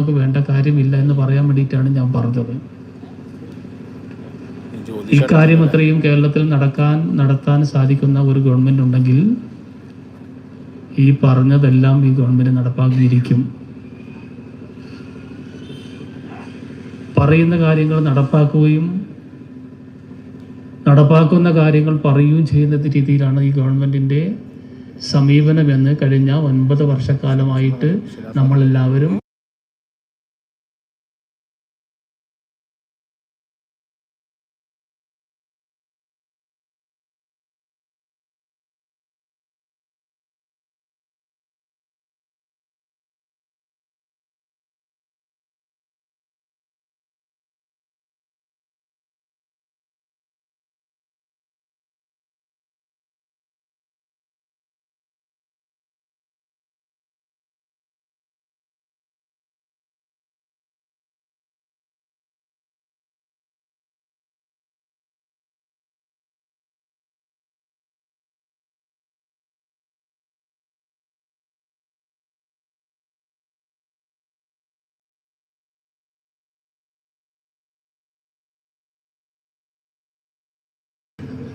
നമുക്ക് വേണ്ട കാര്യമില്ല എന്ന് പറയാൻ വേണ്ടിയിട്ടാണ് ഞാൻ പറഞ്ഞത്. ഈ കാര്യം അത്രയും കേരളത്തിൽ നടക്കാൻ നടത്താൻ സാധിക്കുന്ന ഒരു ഗവൺമെന്റ് ഉണ്ടെങ്കിൽ ഈ പറഞ്ഞതെല്ലാം ഈ ഗവൺമെന്റ് നടപ്പാക്കിയിരിക്കും. പറയുന്ന കാര്യങ്ങൾ നടപ്പാക്കുകയും നടപ്പാക്കുന്ന കാര്യങ്ങൾ പറയുകയും ചെയ്യുന്ന രീതിയിലാണ് ഈ ഗവൺമെന്റിന്റെ സമീപനമെന്ന് കഴിഞ്ഞ ഒൻപത് വർഷക്കാലമായിട്ട് നമ്മളെല്ലാവരും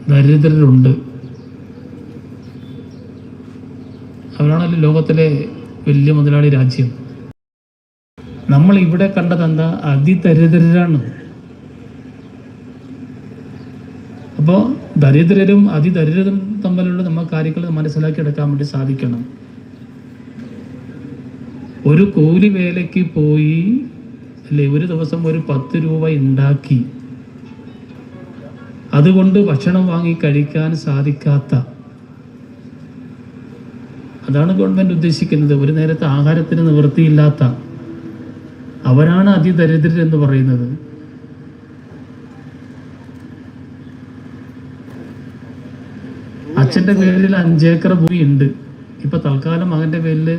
ദരിദ്രരുണ്ട്. അവരാണല്ലോ ലോകത്തിലെ വലിയ മുതലാളി രാജ്യം. നമ്മൾ ഇവിടെ കണ്ടത് എന്താ? അതിദരിദ്രരാണ്. അപ്പോൾ ദരിദ്രരും അതിദരിദ്രരും തമ്മിലുള്ള നമ്മൾ കാര്യങ്ങൾ മനസ്സിലാക്കി എടുക്കാൻ വേണ്ടി സാധിക്കണം. ഒരു കൂലി വേലയ്ക്ക് പോയി അല്ലെ ഒരു ദിവസം ഒരു പത്ത് രൂപ ഉണ്ടാക്കി അതുകൊണ്ട് ഭക്ഷണം വാങ്ങി കഴിക്കാൻ സാധിക്കാത്ത. അതാണ് ഗവൺമെന്റ് ഉദ്ദേശിക്കുന്നത്. ഒരു നേരത്തെ ആഹാരത്തിന് നിവൃത്തിയില്ലാത്ത. അവരാണ് അതിദരിദ്രർ എന്ന് പറയുന്നത്. അച്ഛന്റെ പേരിൽ അഞ്ചേക്കർ ഭൂമി ഉണ്ട് ഇപ്പൊ തൽക്കാലം മകന്റെ പേരിൽ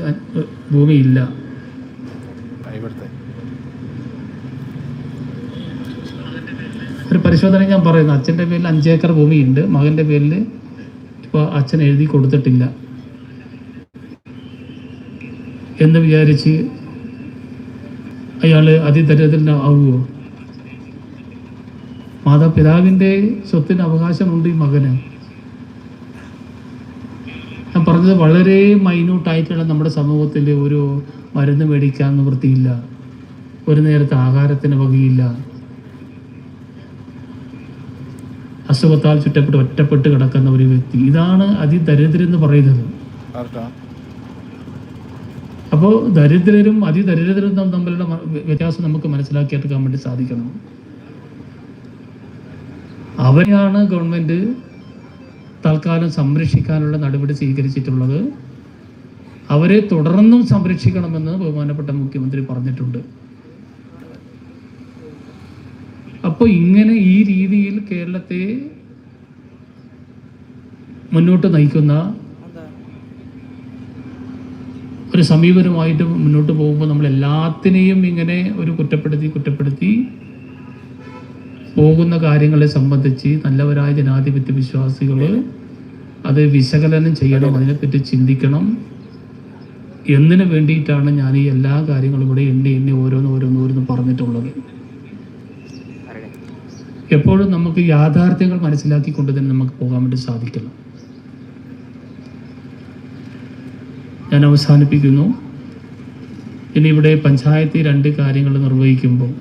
ഭൂമി ഒരു പരിശോധന ഞാൻ പറയുന്നു. അച്ഛന്റെ പേരിൽ അഞ്ചേക്കർ ഭൂമിയുണ്ട്. മകന്റെ പേരിൽ ഇപ്പോൾ അച്ഛൻ എഴുതി കൊടുത്തിട്ടില്ല. എന്ന് വിചാരിച്ച് അയാൾ അതിദരിദ്രനാവുമോ മാതാപിതാവിന്റെ സ്വത്തിന് അവകാശമുണ്ട് ഈ മകന്. ഞാൻ പറഞ്ഞത് വളരെ മൈന്യൂട്ടായിട്ടുള്ള നമ്മുടെ സമൂഹത്തിൽ ഒരു മരുന്ന് മേടിക്കാൻ നിവൃത്തിയില്ല. ഒരു നേരത്തെ ആഹാരത്തിന് വകയില്ല. അസുഖത്താൽ ചുറ്റപ്പെട്ട് ഒറ്റപ്പെട്ട് കിടക്കുന്ന ഒരു വ്യക്തി. ഇതാണ് അതിദരിദ്രെന്ന് പറയുന്നത്. അപ്പോൾ ദരിദ്രരും അതിദരിദ്രരും തമ്മിലുള്ള വ്യത്യാസം നമുക്ക് മനസ്സിലാക്കിയെടുക്കാൻ വേണ്ടി സാധിക്കണം. അവരെയാണ് ഗവൺമെന്റ് തൽക്കാലം സംരക്ഷിക്കാനുള്ള നടപടി സ്വീകരിച്ചിട്ടുള്ളത്. അവരെ തുടർന്നും സംരക്ഷിക്കണമെന്ന് ബഹുമാനപ്പെട്ട മുഖ്യമന്ത്രി പറഞ്ഞിട്ടുണ്ട്. അപ്പോൾ ഇങ്ങനെ ഈ രീതിയിൽ കേരളത്തെ മുന്നോട്ട് നയിക്കുന്ന ഒരു സമീപനമായിട്ട് മുന്നോട്ട് പോകുമ്പോൾ നമ്മൾ എല്ലാത്തിനെയും ഇങ്ങനെ ഒരു കുറ്റപ്പെടുത്തി കുറ്റപ്പെടുത്തി പോകുന്ന കാര്യങ്ങളെ സംബന്ധിച്ച് നല്ലവരായ ജനാധിപത്യ വിശ്വാസികൾ അത് വിശകലനം ചെയ്യണം അതിനെപ്പറ്റി ചിന്തിക്കണം. എന്നതിന് വേണ്ടിയിട്ടാണ് ഞാൻ ഈ എല്ലാ കാര്യങ്ങളും ഇവിടെ എണ്ണി എണ്ണി ഓരോന്ന് ഓരോന്ന് ഓരോന്ന് പറഞ്ഞിട്ടുള്ളത്. എപ്പോഴും നമുക്ക് യാഥാർത്ഥ്യങ്ങൾ മനസ്സിലാക്കിക്കൊണ്ട് തന്നെ നമുക്ക് പോകാൻ വേണ്ടി സാധിക്കണം. ഞാൻ അവസാനിപ്പിക്കുന്നു. ഇനി ഇവിടെ പഞ്ചായത്ത് രണ്ട് കാര്യങ്ങൾ നിർവഹിക്കുമ്പോൾ.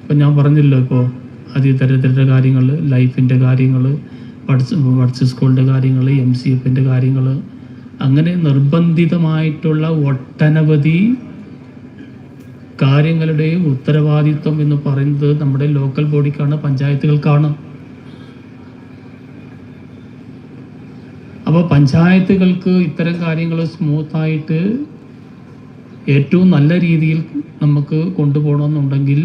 ഇപ്പം ഞാൻ പറഞ്ഞല്ലോ ഇപ്പോൾ അതിതരത്തിലുള്ള കാര്യങ്ങൾ ലൈഫിന്റെ കാര്യങ്ങൾ വട്സ് വട്സ് സ്കൂളിന്റെ കാര്യങ്ങൾ എം സി എഫിന്റെ കാര്യങ്ങൾ. അങ്ങനെ നിർബന്ധിതമായിട്ടുള്ള ഒട്ടനവധി കാര്യങ്ങളുടെ ഉത്തരവാദിത്വം എന്ന് പറയുന്നത് നമ്മുടെ ലോക്കൽ ബോഡിക്കാണ് പഞ്ചായത്തുകൾക്കാണ്. അപ്പോൾ പഞ്ചായത്തുകൾക്ക് ഇത്തരം കാര്യങ്ങൾ സ്മൂത്തായിട്ട് ഏറ്റവും നല്ല രീതിയിൽ നമുക്ക് കൊണ്ടുപോകണമെന്നുണ്ടെങ്കിൽ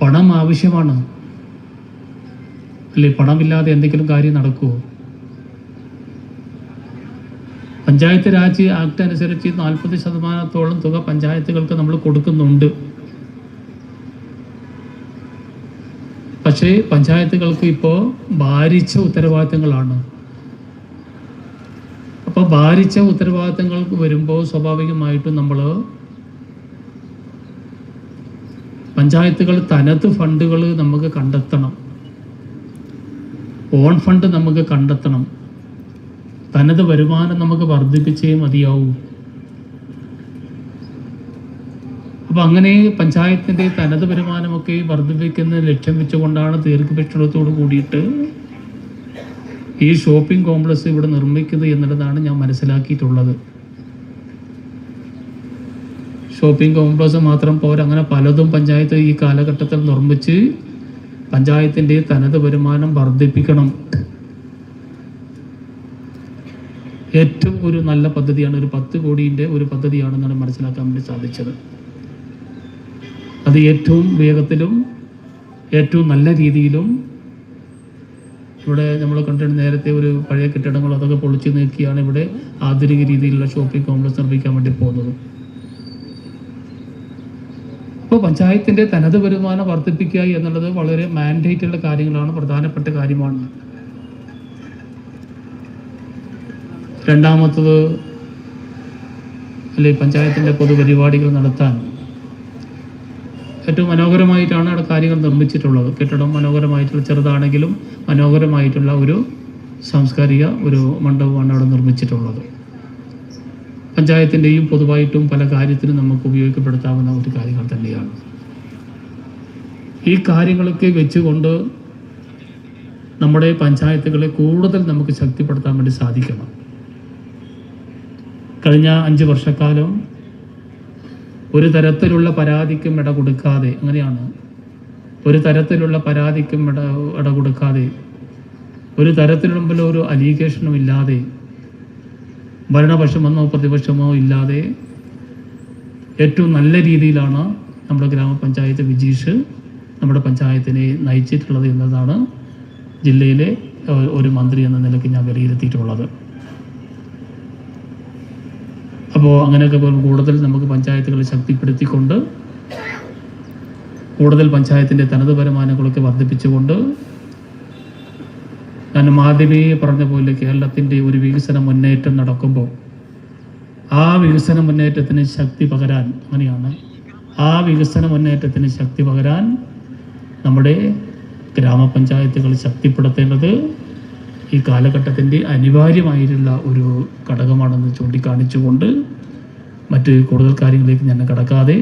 പണം ആവശ്യമാണ്. അല്ലേ? പണമില്ലാതെ എന്തെങ്കിലും കാര്യം നടക്കുമോ പഞ്ചായത്ത് രാജ് ആക്ട് അനുസരിച്ച് നാൽപ്പത് ശതമാനത്തോളം തുക പഞ്ചായത്തുകൾക്ക് നമ്മൾ കൊടുക്കുന്നുണ്ട്. പക്ഷേ പഞ്ചായത്തുകൾക്ക് ഇപ്പോൾ ഭാരിച്ച ഉത്തരവാദിത്തങ്ങളാണ്. അപ്പോൾ ഭാരിച്ച ഉത്തരവാദിത്തങ്ങൾക്ക് വരുമ്പോൾ സ്വാഭാവികമായിട്ടും നമ്മൾ പഞ്ചായത്തുകൾ തനത് ഫണ്ടുകൾ നമുക്ക് കണ്ടെത്തണം. ഓൺ ഫണ്ട് നമുക്ക് കണ്ടെത്തണം. തനത് വരുമാനം നമുക്ക് വർദ്ധിപ്പിച്ചേ മതിയാവൂ. അപ്പോൾ അങ്ങനെ പഞ്ചായത്തിന്റെ തനത് വരുമാനമൊക്കെ വർദ്ധിപ്പിക്കുന്ന ലക്ഷ്യം വെച്ചുകൊണ്ടാണ് ദീർഘവീക്ഷണത്തോട് കൂടിയിട്ട് ഈ ഷോപ്പിംഗ് കോംപ്ലക്സ് ഇവിടെ നിർമ്മിക്കുന്നത് എന്നുള്ളതാണ് ഞാൻ മനസ്സിലാക്കിയിട്ടുള്ളത്. ഷോപ്പിംഗ് കോംപ്ലക്സ് മാത്രം പോരാ അങ്ങനെ പലതും പഞ്ചായത്ത് ഈ കാലഘട്ടത്തിൽ നിർമ്മിച്ച് പഞ്ചായത്തിന്റെ തനത് വരുമാനം വർദ്ധിപ്പിക്കണം. ഏറ്റവും ഒരു നല്ല പദ്ധതിയാണ് ഒരു പത്ത് കോടിന്റെ ഒരു പദ്ധതിയാണെന്നാണ് മനസ്സിലാക്കാൻ വേണ്ടി സാധിച്ചത്. അത് ഏറ്റവും വേഗത്തിലും ഏറ്റവും നല്ല രീതിയിലും ഇവിടെ നമ്മൾ കണ്ടിട്ട് നേരത്തെ ഒരു പഴയ കെട്ടിടങ്ങൾ അതൊക്കെ പൊളിച്ചു നീക്കിയാണ് ഇവിടെ ആധുനിക രീതിയിലുള്ള ഷോപ്പിംഗ് കോംപ്ലക്സ് നിർമ്മിക്കാൻ വേണ്ടി പോകുന്നത്. അപ്പോൾ പഞ്ചായത്തിന്റെ തനത് വരുമാനം വർദ്ധിപ്പിക്കുക എന്നുള്ളത് വളരെ മാൻഡേറ്റ് ഉള്ള കാര്യങ്ങളാണ് പ്രധാനപ്പെട്ട കാര്യമാണ്. രണ്ടാമത്തത് അല്ലെ പഞ്ചായത്തിന്റെ പൊതുപരിപാടികൾ നടത്താൻ ഏറ്റവും മനോഹരമായിട്ടാണ് അവിടെ കാര്യങ്ങൾ നിർമ്മിച്ചിട്ടുള്ളത്. കെട്ടിടം മനോഹരമായിട്ടുള്ള ചെറുതാണെങ്കിലും മനോഹരമായിട്ടുള്ള ഒരു സാംസ്കാരിക ഒരു മണ്ഡപമാണ് അവിടെ നിർമ്മിച്ചിട്ടുള്ളത്. പഞ്ചായത്തിന്റെയും പൊതുവായിട്ടും പല കാര്യത്തിനും നമുക്ക് ഉപയോഗപ്പെടുത്താവുന്ന ഒരു കാര്യങ്ങൾ തന്നെയാണ്. ഈ കാര്യങ്ങളൊക്കെ വെച്ചുകൊണ്ട് നമ്മുടെ പഞ്ചായത്തുകളെ കൂടുതൽ നമുക്ക് ശക്തിപ്പെടുത്താൻ വേണ്ടി സാധിക്കണം. കഴിഞ്ഞ അഞ്ച് വർഷക്കാലം ഒരു തരത്തിലുള്ള പരാതിക്കും ഇട കൊടുക്കാതെ അങ്ങനെയാണ്. ഒരു തരത്തിലുള്ള പരാതിക്കും ഇട ഇട കൊടുക്കാതെ ഒരു തരത്തിലുള്ള ഒരു അലീഗേഷനും ഇല്ലാതെ ഭരണപക്ഷമെന്നോ പ്രതിപക്ഷമോ ഇല്ലാതെ ഏറ്റവും നല്ല രീതിയിലാണ് നമ്മുടെ ഗ്രാമപഞ്ചായത്ത് വിജീഷ് നമ്മുടെ പഞ്ചായത്തിനെ നയിച്ചിട്ടുള്ളത് എന്നതാണ് ജില്ലയിലെ ഒരു മന്ത്രി എന്ന നിലയ്ക്ക് ഞാൻ വിലയിരുത്തിയിട്ടുള്ളത്. അപ്പോൾ അങ്ങനെയൊക്കെ കൂടുതൽ നമുക്ക് പഞ്ചായത്തുകളെ ശക്തിപ്പെടുത്തിക്കൊണ്ട് കൂടുതൽ പഞ്ചായത്തിന്റെ തനത് വരുമാനങ്ങളൊക്കെ വർദ്ധിപ്പിച്ചുകൊണ്ട് ഞാൻ ആദ്യമേ പറഞ്ഞ പോലെ കേരളത്തിന്റെ ഒരു വികസന മുന്നേറ്റം നടക്കുമ്പോൾ ആ വികസന മുന്നേറ്റത്തിന് ശക്തി പകരാൻ അങ്ങനെയാണ്. ആ വികസന മുന്നേറ്റത്തിന് ശക്തി പകരാൻ നമ്മുടെ ഗ്രാമപഞ്ചായത്തുകൾ ശക്തിപ്പെടുത്തേണ്ടത് ഈ കാലഘട്ടത്തിന്റെ അനിവാര്യമായിട്ടുള്ള ഒരു ഘടകമാണെന്ന് ചൂണ്ടിക്കാണിച്ചുകൊണ്ട് മറ്റ് കൂടുതൽ കാര്യങ്ങളിലേക്ക് ഞാൻ കടക്കാതെ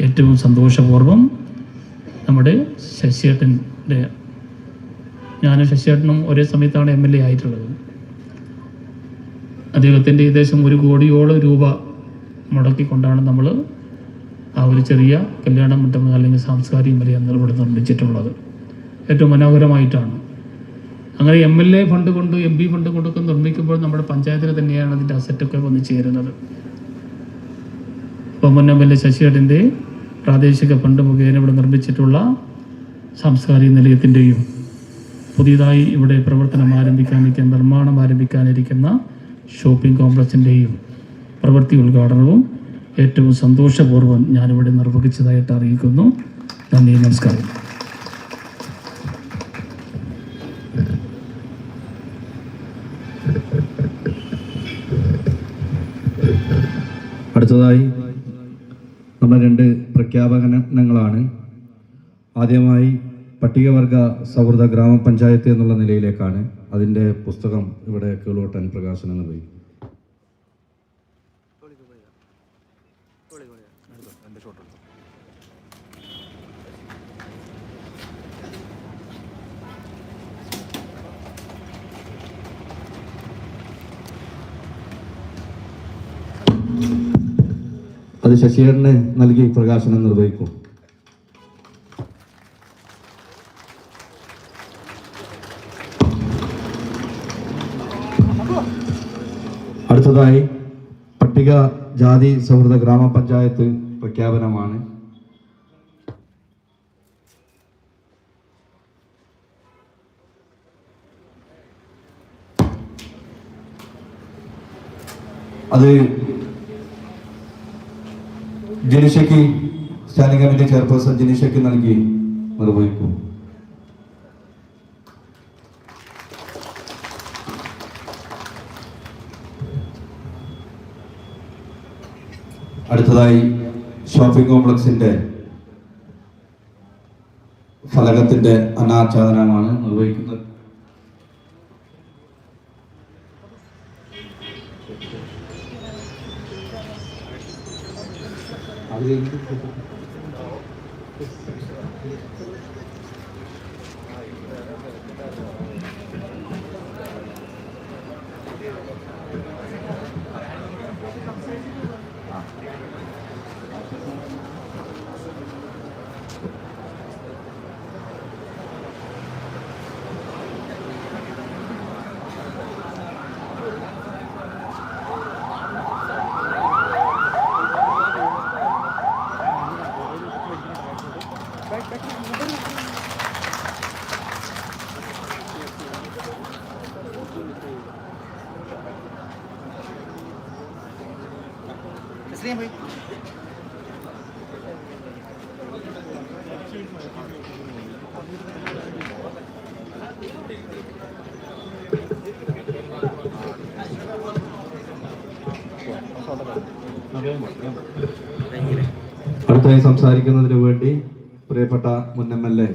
ഏറ്റവും സന്തോഷപൂർവം നമ്മുടെ ശശിയേട്ടന്റെ ഞാനും ശശിയേട്ടനും ഒരേ സമയത്താണ് എം എൽ എ ആയിട്ടുള്ളത്. അദ്ദേഹത്തിന്റെ ഏകദേശം ഒരു കോടിയോളം രൂപ മുടക്കിക്കൊണ്ടാണ് നമ്മൾ ആ ഒരു ചെറിയ കല്യാണ മണ്ഡപം അല്ലെങ്കിൽ സാംസ്കാരിക നിലയം നിർമ്മിച്ചിട്ടുള്ളത്. ഏറ്റവും മനോഹരമായിട്ടാണ്. അങ്ങനെ എം എൽ എ ഫണ്ട് കൊണ്ട് എം പി ഫണ്ട് കൊണ്ടൊക്കെ നിർമ്മിക്കുമ്പോൾ നമ്മുടെ പഞ്ചായത്തിന് തന്നെയാണ് അതിന്റെ അസറ്റൊക്കെ വന്ന് ചേരുന്നത്. അപ്പോൾ മുൻ എം എൽ എ ശശിയേട്ടന്റെ പ്രാദേശിക ഫണ്ട് മുഖേന ഇവിടെ നിർമ്മിച്ചിട്ടുള്ള സാംസ്കാരിക നിലയത്തിന്റെയും പുതിയതായി ഇവിടെ പ്രവർത്തനം ആരംഭിക്കാനിരിക്കുന്ന നിർമ്മാണം ആരംഭിക്കാനിരിക്കുന്ന ഷോപ്പിംഗ് കോംപ്ലക്സിന്റെയും പ്രവൃത്തി ഉദ്ഘാടനവും ഏറ്റവും സന്തോഷപൂർവം ഞാനിവിടെ നിർവഹിച്ചതായിട്ട് അറിയിക്കുന്നു. നന്ദി നമസ്കാരം. അടുത്തതായി നമ്മൾ രണ്ട് പ്രഖ്യാപനങ്ങളാണ്. ആദ്യമായി പട്ടികവർഗ സൗഹൃദ ഗ്രാമപഞ്ചായത്ത് എന്നുള്ള നിലയിലേക്കാണ്. അതിന്റെ പുസ്തകം ഇവിടെ കേളോട്ടൻ പ്രകാശനം നിർവഹിക്കും. Thank you. അത് ശശിധരന് നൽകി പ്രകാശനം നിർവഹിക്കും. അടുത്തതായി പട്ടിക ജാതി സൗഹൃദ ഗ്രാമപഞ്ചായത്ത് പ്രഖ്യാപനമാണ്. അത് ജനിഷയ്ക്ക് സ്റ്റാൻഡിംഗ് കമ്മിറ്റി ചെയർപേഴ്സൺ ജനിഷയ്ക്ക് നൽകി നിർവഹിക്കും. അടുത്തതായി ഷോപ്പിംഗ് കോംപ്ലക്സിന്റെ ഫലകത്തിന്റെ അനാച്ഛാദനമാണ് നിർവഹിക്കുന്നത്. Obrigado. അടുത്തായി സംസാരിക്കുന്നതിന് വേണ്ടി പ്രിയപ്പെട്ട മുൻ എം എൽ എ